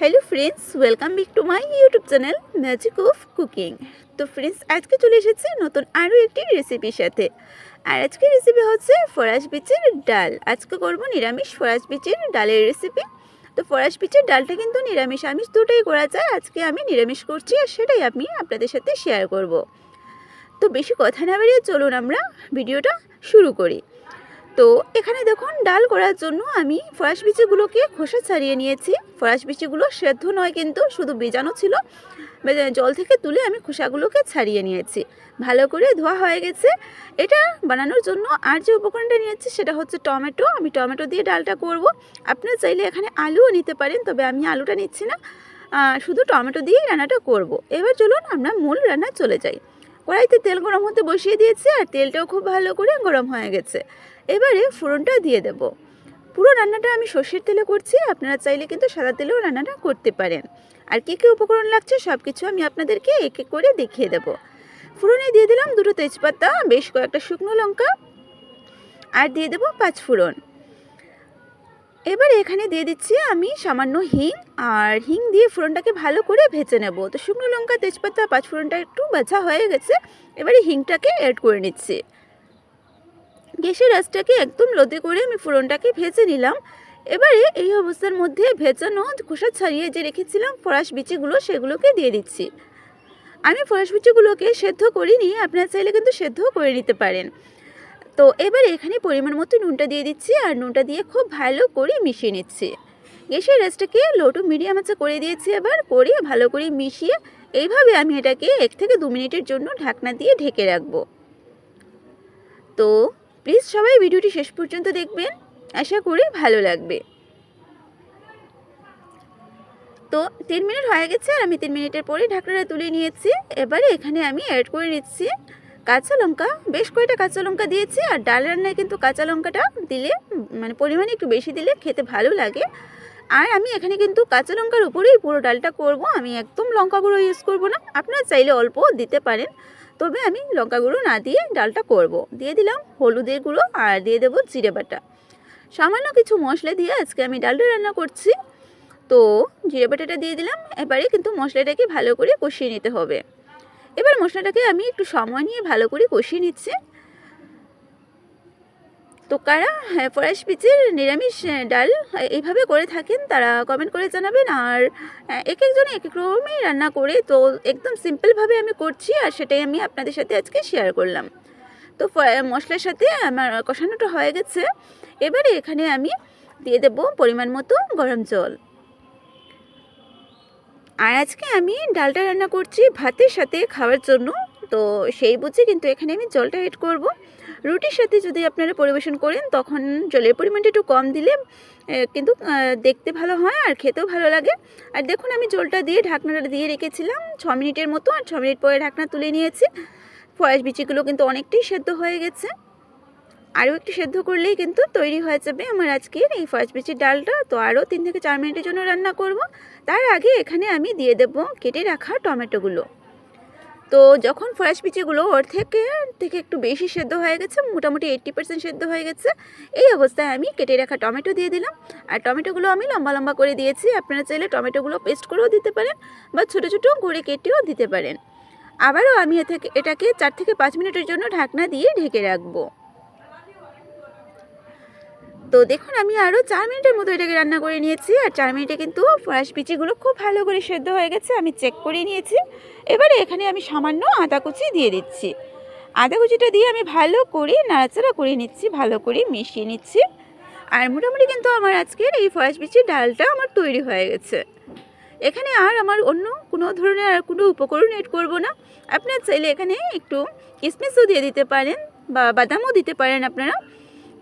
Hello friends welcome back to my YouTube channel magic of cooking তো friends আজকে চলে এসেছি নতুন আরও একটি রেসিপির সাথে। আর আজকের রেসিপি হচ্ছে ফরাস বিচের ডাল। আজকে করব নিরামিষ ফরাস বিচের ডালের রেসিপি তো ফরাস বিচের ডালটা কিন্তু নিরামিষ আমিষ দুটোই করা যায়। আজকে আমি নিরামিষ করছি আর সেটাই আমি আপনাদের সাথে শেয়ার করব। তো বেশি কথা না বাড়িয়ে চলুন আমরা ভিডিওটা শুরু করি। তো এখানে দেখুন, ডাল করার জন্য আমি ফরাস বিচিগুলোকে খোসা ছাড়িয়ে নিয়েছি। ফরাস বিচিগুলো সেদ্ধ নয় কিন্তু, শুধু বীজাণু ছিল। জল থেকে তুলে আমি খোসাগুলোকে ছাড়িয়ে নিয়েছি। ভালো করে ধোয়া হয়ে গেছে। এটা বানানোর জন্য আর যে উপকরণটা নিয়েছি সেটা হচ্ছে টমেটো। আমি টমেটো দিয়ে ডালটা করব। আপনারা চাইলে এখানে আলুও নিতে পারেন, তবে আমি আলুটা নিচ্ছি না। শুধু টমেটো দিয়েই রান্নাটা করব। এবার চলুন আমরা মূল রান্না চলে যাই। কড়াইতে তেল গরম হতে বসিয়ে দিয়েছি, আর তেলটাও খুব ভালো করে গরম হয়ে গেছে। এবারে ফোড়নটা দিয়ে দেব। পুরো রান্নাটা আমি সর্ষের তেলে করছি, আপনারা চাইলে কিন্তু সাদা তেলেও রান্নাটা করতে পারেন। আর কী কী উপকরণ লাগছে সব কিছু আমি আপনাদেরকে এক এক করে দেখিয়ে দেব। ফোড়নে দিয়ে দিলাম দুটো তেজপাতা, বেশ কয়েকটা শুকনো লঙ্কা, আর দিয়ে দেবো পাঁচ ফোড়ন। এবার এখানে দিয়ে দিচ্ছি আমি সামান্য হিং, আর হিং দিয়ে ফোড়নটাকে ভালো করে ভেজে নেব। তো শুকনো লঙ্কা, তেজপাতা, পাঁচ ফোড়নটা একটু বাছা হয়ে গেছে, এবারে হিংটাকে অ্যাড করে নিচ্ছি। গ্যাসের আঁচটাকে একদম লোদে করে আমি ফোড়নটাকে ভেজে নিলাম। এবারে এই অবস্থার মধ্যে ভেজানো খোসা ছাড়িয়ে যে রেখেছিলাম, ফরাস বিচিগুলো সেগুলোকে দিয়ে দিচ্ছি। আমি ফরাস বিচিগুলোকে সেদ্ধ করিনি, আপনারা চাইলে কিন্তু সেদ্ধ করে নিতে পারেন। তো এবার এখানে পরিমাণ মতো নুনটা দিয়ে দিচ্ছি আর নুনটা দিয়ে খুব ভালো করে মিশিয়ে নিচ্ছি। গ্যাসের রাসটাকে লো টু মিডিয়াম আঁচে করে দিয়েছি এবার, করে ভালো করে মিশিয়ে এইভাবে আমি এটাকে এক থেকে দু মিনিটের জন্য ঢাকনা দিয়ে ঢেকে রাখব। তো প্লিজ সবাই ভিডিওটি শেষ পর্যন্ত দেখবেন। আশা করি ভালো লাগবে। তো তিন মিনিট হয়ে গেছে আর আমি তিন মিনিটের পরে ঢাকনাটা তুলে নিয়েছি। এবারে এখানে আমি অ্যাড করে নিচ্ছি কাঁচা লঙ্কা। বেশ কয়েকটা কাঁচা লঙ্কা দিয়েছি আর ডাল রান্নায় কিন্তু কাঁচা লঙ্কাটা দিলে মানে পরিমাণে একটু বেশি দিলে খেতে ভালো লাগে। আর আমি এখানে কিন্তু কাঁচা লঙ্কার উপরেই পুরো ডালটা করব। আমি একদম লঙ্কা গুঁড়ো ইউজ করব না। আপনারা চাইলে অল্প দিতে পারেন। তবে আমি লঙ্কা গুঁড়ো না দিয়ে ডালটা করব। দিয়ে দিলাম হলুদের গুঁড়ো আর দিয়ে দেবো জিরে বাটা। সামান্য কিছু মশলা দিয়ে আজকে আমি ডালটা রান্না করছি। তো জিরে বাটাটা দিয়ে দিলাম, এবারে কিন্তু মশলাটাকে ভালো করে কষিয়ে নিতে হবে। এবার মশলাটাকে আমি একটু সময় নিয়ে ভালো করে কষিয়ে নিচ্ছি। তো কারা? হ্যাঁ, ফরাস পিচের নিরামিষ ডাল এইভাবে করে থাকেন তারা কমেন্ট করে জানাবেন। আর এক একজনে এক এক রকমই রান্না করে তো একদম সিম্পলভাবে আমি করছি আর সেটাই আমি আপনাদের সাথে আজকে শেয়ার করলাম। তো মশলার সাথে আমার কষানোটা হয়ে গেছে। এবারে এখানে আমি দিয়ে দেবো পরিমাণ মতো গরম জল। আর আজকে আমি ডালটা রান্না করছি ভাতের সাথে খাওয়ার জন্য তো সেই বুঝে কিন্তু এখানে আমি জলটা এড করব। রুটির সাথে যদি আপনারা পরিবেশন করেন, তখন জলের পরিমাণটা একটু কম দিলে কিন্তু দেখতে ভালো হয় আর খেতেও ভালো লাগে। আর দেখুন, আমি জলটা দিয়ে ঢাকনাটা দিয়ে রেখেছিলাম ছ মিনিটের মতো, আর ছ মিনিট পরে ঢাকনা তুলে নিয়েছি। ফরাস বিচিগুলো কিন্তু অনেকটাই সেদ্ধ হয়ে গেছে। আরও একটু সেদ্ধ করলেই কিন্তু তৈরি হয়ে যাবে আমার আজকের এই ফরাস বিচির ডালটা। তো আরও তিন থেকে চার মিনিটের জন্য রান্না করব। তার আগে এখানে আমি দিয়ে দেব কেটে রাখা টমেটোগুলো। তো যখন ফরাস পিচিগুলো ওর থেকে থেকে একটু বেশি সেদ্ধ হয়ে গেছে, মোটামুটি এইট্টি পার্সেন্ট সেদ্ধ হয়ে গেছে, এই অবস্থায় আমি কেটে রাখা টমেটো দিয়ে দিলাম। আর টমেটোগুলো আমি লম্বা লম্বা করে দিয়েছি, আপনারা চাইলে টমেটোগুলো পেস্ট করেও দিতে পারেন বা ছোটো ছোটো করে কেটেও দিতে পারেন। আবারও আমি এটাকে চার থেকে পাঁচ মিনিটের জন্য ঢাকনা দিয়ে ঢেকে রাখব। তো দেখুন, আমি আরও চার মিনিটের মতো এটাকে রান্না করে নিয়েছি। আর চার মিনিটে কিন্তু ফরাস পিচিগুলো খুব ভালো করে সেদ্ধ হয়ে গেছে, আমি চেক করে নিয়েছি। এবারে এখানে আমি সামান্য আদা কুচি দিয়ে দিচ্ছি। আদা কুচিটা দিয়ে আমি ভালো করে নাড়াচাড়া করে নিচ্ছি, ভালো করে মিশিয়ে নিচ্ছি। আর মোটামুটি কিন্তু আমার আজকের এই ফরাস পিচির ডালটা আমার তৈরি হয়ে গেছে। এখানে আর আমার অন্য কোনো ধরনের আর কোনো উপকরণ এড করব না। আপনার চাইলে এখানে একটু কিসমিসও দিয়ে দিতে পারেন বা বাদামও দিতে পারেন আপনারা।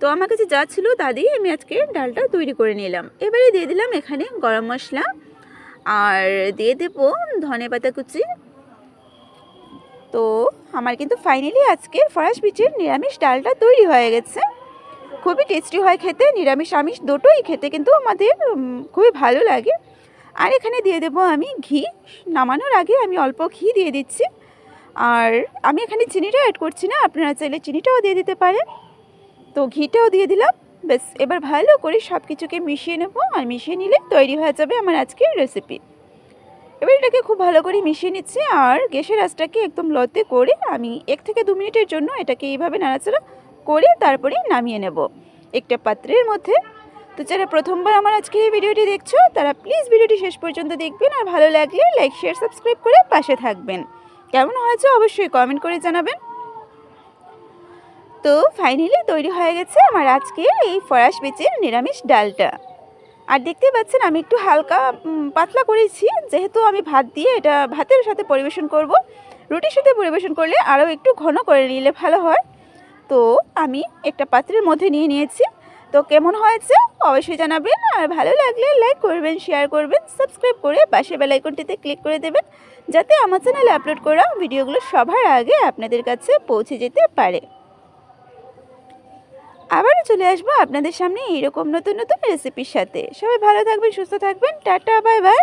তো আমার কাছে যা ছিল তা দিয়ে আমি আজকে ডালটা তৈরি করে নিলাম। এবারে দিয়ে দিলাম এখানে গরম মশলা আর দিয়ে দেবো ধনে পাতা কুচি। তো আমার কিন্তু ফাইনালি আজকে ফরাস বিচের নিরামিষ ডালটা তৈরি হয়ে গেছে। খুবই টেস্টি হয় খেতে, নিরামিষ আমিষ দুটোই খেতে কিন্তু আমাদের খুবই ভালো লাগে। আর এখানে দিয়ে দেবো আমি ঘি। নামানোর আগে আমি অল্প ঘি দিয়ে দিচ্ছি। আর আমি এখানে চিনিটা অ্যাড করছি না, আপনারা চাইলে চিনিটাও দিয়ে দিতে পারেন। তো ঘিটাও দিয়ে দিলাম। ব্যাস, এবার ভালো করে সব কিছুকে মিশিয়ে নেব আর মিশিয়ে নিলে তৈরি হয়ে যাবে আমার আজকের রেসিপি এবার এটাকে খুব ভালো করে মিশিয়ে নিচ্ছি আর গ্যাসের আঁচটাকে একদম লতে করে আমি এক থেকে দু মিনিটের জন্য এটাকে এইভাবে নাড়াচাড়া করে তারপরে নামিয়ে নেব একটা পাত্রের মধ্যে। তো যারা প্রথমবার আমার আজকের এই ভিডিওটি দেখছ, তারা প্লিজ ভিডিওটি শেষ পর্যন্ত দেখবেন আর ভালো লাগলে লাইক শেয়ার সাবস্ক্রাইব করে পাশে থাকবেন। কেমন হয়েছে অবশ্যই কমেন্ট করে জানাবেন। তো ফাইনালি তৈরি হয়ে গেছে আমার আজকের এই ফরাস বেচের নিরামিষ ডালটা। আর দেখতে পাচ্ছেন আমি একটু হালকা পাতলা করেছি, যেহেতু আমি ভাত দিয়ে এটা ভাতের সাথে পরিবেশন করব। রুটির সাথে পরিবেশন করলে আরও একটু ঘন করে নিলে ভালো হয়। তো আমি একটা পাত্রের মধ্যে নিয়ে নিয়েছি। তো কেমন হয়েছে অবশ্যই জানাবেন। আর ভালো লাগলে লাইক করবেন শেয়ার করবেন সাবস্ক্রাইব করে পাশে বেল আইকনটিতে ক্লিক করে দেবেন, যাতে আমার চ্যানেলে আপলোড করা ভিডিওগুলো সবার আগে আপনাদের কাছে পৌঁছে যেতে পারে। আবারও চলে আসব আপনাদের সামনে এইরকম নতুন নতুন রেসিপির সাথে। সবাই ভালো থাকবেন, সুস্থ থাকবেন। Tata bye bye